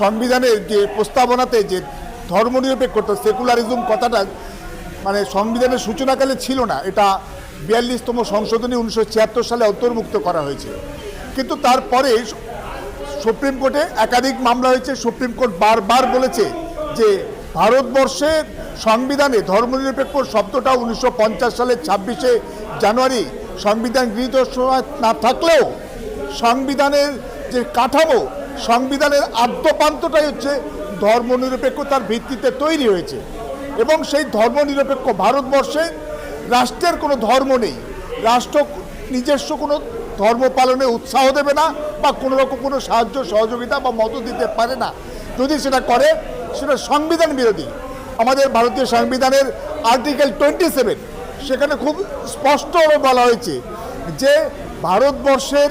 সংবিধানের যে প্রস্তাবনাতে যে ধর্মনিরপেক্ষতা সেকুলারিজম কথাটা মানে সংবিধানের সূচনাকালে ছিল না, এটা বিয়াল্লিশতম সংশোধনী উনিশশো ছিয়াত্তর সালে অন্তর্ভুক্ত করা হয়েছে। কিন্তু তারপরে সুপ্রিম কোর্টে একাধিক মামলা হয়েছে, সুপ্রিম কোর্ট বারবার বলেছে যে ভারতবর্ষের সংবিধানে ধর্মনিরপেক্ষ শব্দটা উনিশশো পঞ্চাশ সালের ছাব্বিশে জানুয়ারি সংবিধান গৃহীত না থাকলেও সংবিধানের যে কাঠামো সংবিধানের আদ্যপান্তটাই হচ্ছে ধর্মনিরপেক্ষতার ভিত্তিতে তৈরি হয়েছে। এবং সেই ধর্মনিরপেক্ষ ভারতবর্ষে রাষ্ট্রের কোনো ধর্ম নেই। রাষ্ট্র নিজস্ব কোনো ধর্ম পালনে উৎসাহ দেবে না বা কোনো রকম কোনো সাহায্য, সহযোগিতা বা মত দিতে পারে না। যদি সেটা করে, সেটা সংবিধান বিরোধী। আমাদের ভারতীয় সংবিধানের আর্টিকেল টোয়েন্টি সেভেন, সেখানে খুব স্পষ্টভাবে বলা হয়েছে যে ভারতবর্ষের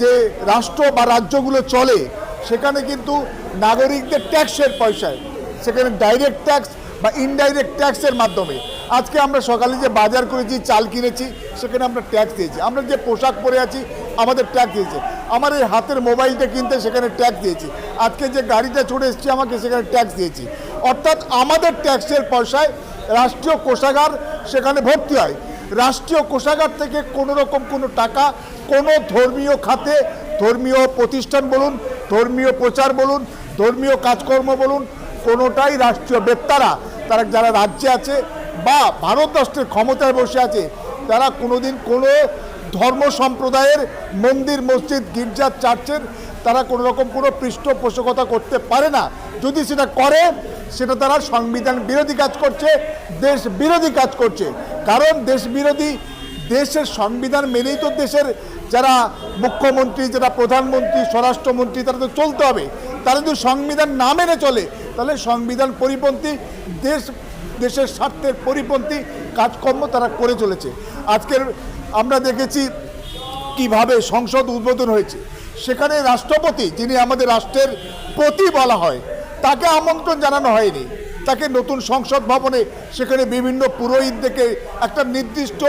যে রাষ্ট্র বা রাজ্যগুলো চলে সেখানে কিন্তু নাগরিকদের ট্যাক্সের পয়সায়, সেখানে ডাইরেক্ট ট্যাক্স বা ইনডাইরেক্ট ট্যাক্সের মাধ্যমে। আজকে আমরা সকালে যে বাজার করেছি, চাল কিনেছি, সেখানে আমরা ট্যাক্স দিয়েছি। আমরা যে পোশাক পরে আছি, আমাদের ট্যাক্স দিয়েছে। আমার এই হাতের মোবাইলটা কিনতে সেখানে ট্যাক্স দিয়েছি। আজকে যে গাড়িটা চড়ে এসেছি, আমাকে সেখানে ট্যাক্স দিয়েছি। অর্থাৎ আমাদের ট্যাক্সের পয়সায় রাষ্ট্রীয় কোষাগার সেখানে ভর্তি হয়। রাষ্ট্রীয় কোষাগার থেকে কোনো রকম কোনো টাকা কোনো ধর্মীয় খাতে, ধর্মীয় প্রতিষ্ঠান বলুন ধর্মীয় প্রচার বলুন, ধর্মীয় কাজকর্ম বলুন, কোনোটাই রাষ্ট্রীয় বেত্তারা তারা যারা রাজ্যে আছে বা ভারত রাষ্ট্রের ক্ষমতায় বসে আছে, তারা কোনোদিন কোনো ধর্ম সম্প্রদায়ের মন্দির, মসজিদ গির্জা চার্চের, তারা কোনো রকম কোনো পৃষ্ঠপোষকতা করতে পারে না। যদি সেটা করে, সেটা তারা সংবিধান বিরোধী কাজ করছে, দেশ বিরোধী কাজ করছে। কারণ দেশ বিরোধী, দেশের সংবিধান মেনেই তো দেশের যারা মুখ্যমন্ত্রী, যারা প্রধানমন্ত্রী, স্বরাষ্ট্রমন্ত্রী, তারা তো চলতে হবে। তারা যদি সংবিধান না মেনে চলে, তাহলে সংবিধান পরিপন্থী, দেশ, দেশের স্বার্থের পরিপন্থী কাজকর্ম তারা করে চলেছে। আজকের আমরা দেখেছি কীভাবে সংসদ উদ্বোধন হয়েছে। সেখানে রাষ্ট্রপতি, যিনি আমাদের রাষ্ট্রের প্রতি বলা হয়, তাকে আমন্ত্রণ জানানো হয়নি। তাকে নতুন সংসদ ভবনে সেখানে বিভিন্ন পুরোহিত পুরোহিতদেরকে একটা নির্দিষ্ট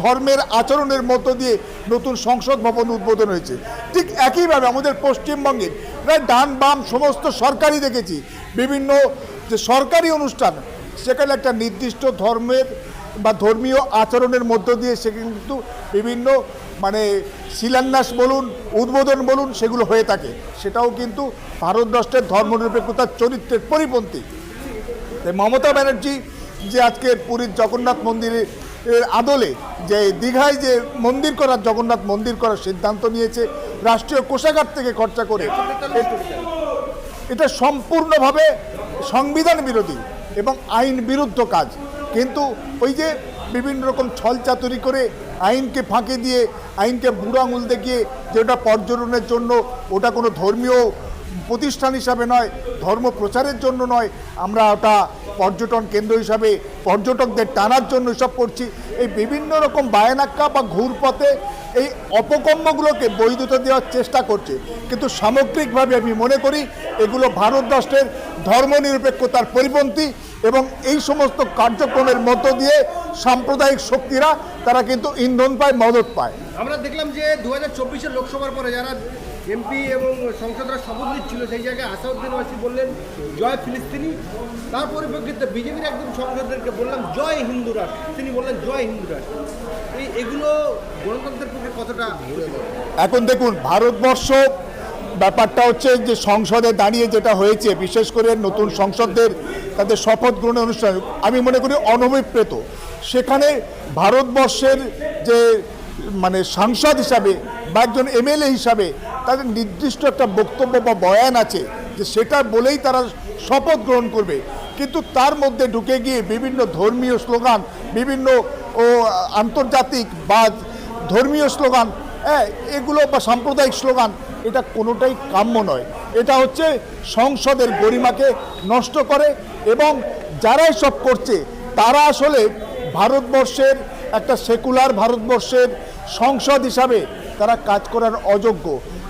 ধর্মের আচরণের মধ্য দিয়ে নতুন সংসদ ভবন উদ্বোধন হয়েছে। ঠিক একইভাবে আমাদের পশ্চিমবঙ্গের প্রায় ডান বাম সমস্ত সরকারি দেখেছি। বিভিন্ন যে সরকারি অনুষ্ঠান, সেখানে একটা নির্দিষ্ট ধর্মের বা ধর্মীয় আচরণের মধ্য দিয়ে সেখানে কিন্তু বিভিন্ন মানে শিলান্যাস বলুন, উদ্বোধন বলুন, সেগুলো হয়ে থাকে। সেটাও কিন্তু ভারতবর্ষের ধর্মনিরপেক্ষতার চরিত্রের পরিপন্থী। তাই মমতা ব্যানার্জি যে আজকে পুরীর জগন্নাথ মন্দিরের এর আদলে যে দীঘায় যে মন্দির করার, জগন্নাথ মন্দির করার সিদ্ধান্ত নিয়েছে, রাষ্ট্রীয় কোষাগার থেকে খরচা করে এটা সম্পূর্ণভাবে সংবিধান বিরোধী এবং আইন বিরুদ্ধ কাজ। কিন্তু ওই যে বিভিন্ন রকম ছল ছলচাতুরি করে আইনকে ফাঁকি দিয়ে, আইনকে বুড়ো আঙুল দেখিয়ে যে ওটা পর্যটনের জন্য, ওটা কোনো ধর্মীয় প্রতিষ্ঠান হিসাবে নয়, ধর্ম প্রচারের জন্য নয়, আমরা ওটা পর্যটন কেন্দ্র হিসাবে পর্যটকদের টানার জন্য সব করছি। এই বিভিন্ন রকম বায়নাক্কা বা ঘুরপথে এই অপকর্মগুলোকে বৈধতা দেওয়ার চেষ্টা করছে। কিন্তু সামগ্রিকভাবে আমি মনে করি এগুলো ভারত রাষ্ট্রের ধর্মনিরপেক্ষতার পরিপন্থী এবং এই সমস্ত কার্যক্রমের মধ্য দিয়ে সাম্প্রদায়িক শক্তিরা, তারা কিন্তু ইন্ধন পায়, মদত পায়। আমরা দেখলাম যে দু হাজার লোকসভার পরে যারা এমপি এবং সংসদরা শপথ নিচ্ছিল, সেই জায়গায় আসাউদ্দিন ওয়াসি বললেন, জয় ফিলিস্তিনি। তার পরিপ্রেক্ষিতে বিজেপির একদম সংসদদেরকে বললাম, জয় হিন্দু রাষ্ট্র। তিনি বললেন, জয় হিন্দু রাষ্ট্র। এই এগুলো গণতন্ত্রের পক্ষে কতটা? এখন দেখুন, ভারতবর্ষ, ব্যাপারটা হচ্ছে যে সংসদে দাঁড়িয়ে যেটা হয়েছে, বিশেষ করে নতুন সংসদদের তাদের শপথ গ্রহণের অনুষ্ঠান, আমি মনে করি অনভিপ্রেত। সেখানে ভারতবর্ষের যে মানে সাংসদ হিসাবে বা একজন এমএলএ হিসাবে তাদের নির্দিষ্ট একটা বক্তব্য বা বয়ান আছে যে সেটা বলেই তারা শপথ গ্রহণ করবে। কিন্তু তার মধ্যে ঢুকে গিয়ে বিভিন্ন ধর্মীয় স্লোগান, বিভিন্ন, ও, আন্তর্জাতিক বা ধর্মীয় স্লোগান হ্যাঁ এগুলো বা সাম্প্রদায়িক স্লোগান, এটা কোনোটাই কাম্য নয়। এটা হচ্ছে সংসদের গরিমাকে নষ্ট করে এবং যারাই সব করছে, তারা আসলে ভারতবর্ষের একটা সেকুলার ভারতবর্ষের সংসদ হিসাবে তারা কাজ করার অযোগ্য।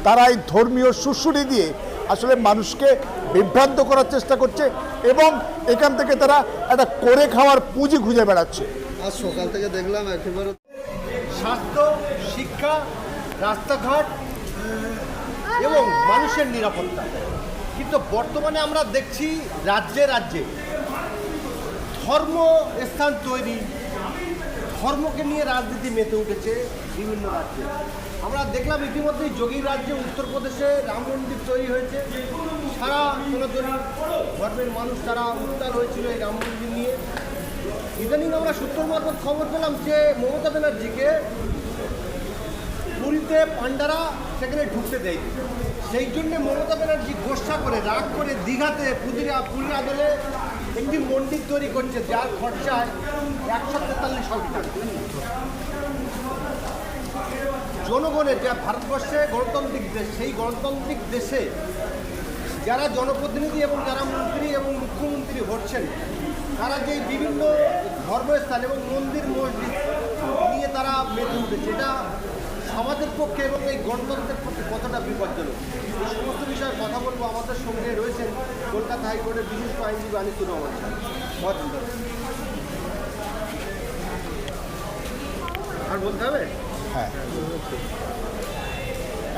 তারা এই ধর্মীয় সুশুরি দিয়ে আসলে মানুষকে বিভ্রান্ত করার চেষ্টা করছে এবং এখান থেকে তারা একটা করে খাওয়ার পুঁজি খুঁজে বেড়াচ্ছে। আজ সকাল থেকে দেখলাম একেবারে স্বাস্থ্য শিক্ষা রাস্তাঘাট এবং মানুষের নিরাপত্তা। কিন্তু বর্তমানে আমরা দেখছি রাজ্যে রাজ্যে ধর্ম স্থান তৈরি ধর্মকে নিয়ে রাজনীতি মেতে উঠেছে বিভিন্ন রাজ্যে। আমরা দেখলাম ইতিমধ্যেই যোগীর রাজ্যে উত্তরপ্রদেশে রাম মন্দির তৈরি হয়েছে। সারা সনাতনী ধর্মের মানুষ তারা উত্তাল হয়েছিল এই রাম মন্দির নিয়ে। ইদানিং আমরা সূত্র মারফত খবর পেলাম যে মমতা ব্যানার্জিকে পুরীতে পান্ডারা সেখানে ঢুকতে দেয় সেই জন্য মমতা ব্যানার্জি গোসা করে, রাগ করে দীঘাতে পুদিরা পুরীর আদলে একটি মন্দির তৈরি করছে, যার খরচায় একশো তেতাল্লিশ কোটি টাকা। জনগণের যা ভারতবর্ষে গণতান্ত্রিক দেশ, সেই গণতান্ত্রিক দেশে যারা জনপ্রতিনিধি এবং যারা মন্ত্রী এবং মুখ্যমন্ত্রী হচ্ছেন, তারা যে বিভিন্ন ধর্মস্থান এবং মন্দির, মসজিদ নিয়ে তারা মেতে উঠেছে, এটা সমাজের পক্ষে এবং এই গণতন্ত্রের পক্ষে কতটা বিপজ্জনক? এই সমস্ত বিষয়ে কথা বলব আমাদের সঙ্গে রয়েছেন কলকাতা হাইকোর্টের বিশিষ্ট আইনজীবী আনিসুর রহমান আর বলতে হবে? হ্যাঁ।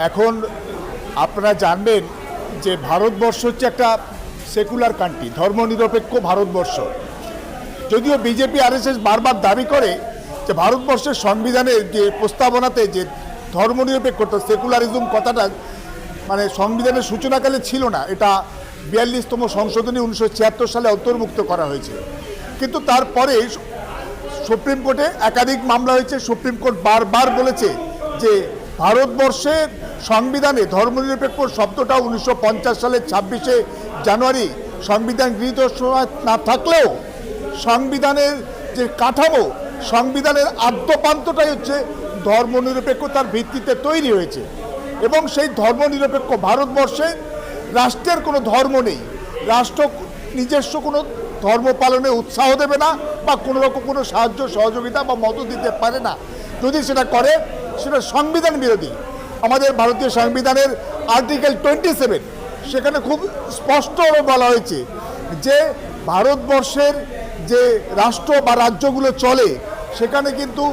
এখন আপনারা জানবেন যে ভারতবর্ষ হচ্ছে একটা সেকুলার কান্ট্রি ধর্মনিরপেক্ষ ভারতবর্ষ। যদিও বিজেপি আরএসএস বারবার দাবি করে যে ভারতবর্ষের সংবিধানের যে প্রস্তাবনাতে যে ধর্মনিরপেক্ষতা সেকুলারিজম কথাটা মানে সংবিধানের সূচনাকালে ছিল না, এটা বিয়াল্লিশতম সংশোধনী উনিশশো ছিয়াত্তর সালে অন্তর্ভুক্ত করা হয়েছে। কিন্তু তারপরে সুপ্রিম কোর্টে একাধিক মামলা হয়েছে। সুপ্রিম কোর্ট বারবার বলেছে যে ভারতবর্ষের সংবিধানে ধর্মনিরপেক্ষ শব্দটা উনিশশো পঞ্চাশ সালের ছাব্বিশে জানুয়ারি সংবিধান গৃহীত না থাকলেও সংবিধানের যে কাঠামো, সংবিধানের আদ্যপান্তটাই হচ্ছে ধর্মনিরপেক্ষতার ভিত্তিতে তৈরি হয়েছে। এবং সেই ধর্মনিরপেক্ষ ভারতবর্ষে রাষ্ট্রের কোনো ধর্ম নেই। রাষ্ট্র নিজস্ব কোনো ধর্ম পালনে উৎসাহ দেবে না। বা কোনো রকম কোনো সাহায্য, সহযোগিতা বা মত দিতে পারে না। যদি সেটা করে, সেটা সংবিধান বিরোধী। আমাদের ভারতীয় সংবিধানের আর্টিকেল টোয়েন্টি সেভেন, সেখানে খুব স্পষ্টভাবে বলা হয়েছে যে ভারতবর্ষের যে রাষ্ট্র বা রাজ্যগুলো চলে, সেখানে কিন্তু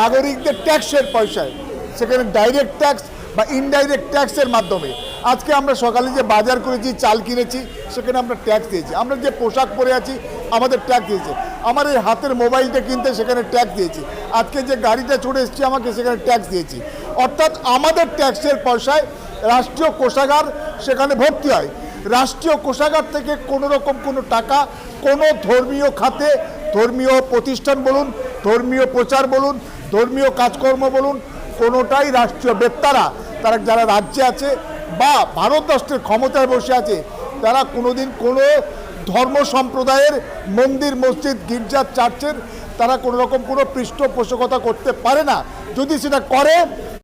নাগরিকদের ট্যাক্সের পয়সায়, সেখানে ডাইরেক্ট ট্যাক্স বা ইনডাইরেক্ট ট্যাক্সের মাধ্যমে। আজকে আমরা সকালে যে বাজার করেছি, চাল কিনেছি, সেখানে আমরা ট্যাক্স দিয়েছি। আমরা যে পোশাক পরে আছি, আমাদের ট্যাক্স দিয়েছে। আমার এই হাতের মোবাইলটা কিনতে সেখানে ট্যাক্স দিয়েছি। আজকে যে গাড়িটা চড়ে এসেছি, আমাকে সেখানে ট্যাক্স দিয়েছি। অর্থাৎ আমাদের ট্যাক্সের পয়সায় রাষ্ট্রীয় কোষাগার সেখানে ভর্তি হয়। রাষ্ট্রীয় কোষাগার থেকে কোনো রকম কোনো টাকা কোনো ধর্মীয় খাতে, ধর্মীয় প্রতিষ্ঠান বলুন, ধর্মীয় প্রচার বলুন, ধর্মীয় কাজকর্ম বলুন, কোনোটাই রাষ্ট্রীয় বেত্তারা, তারা যারা রাজ্যে আছে বা ভারত রাষ্ট্রের ক্ষমতায় বসে আছে, তারা কোনোদিন কোনো ধর্ম সম্প্রদায়ের মন্দির, মসজিদ গির্জার চার্চের তারা কোনো রকম কোনো পৃষ্ঠপোষকতা করতে পারে না। যদি সেটা করে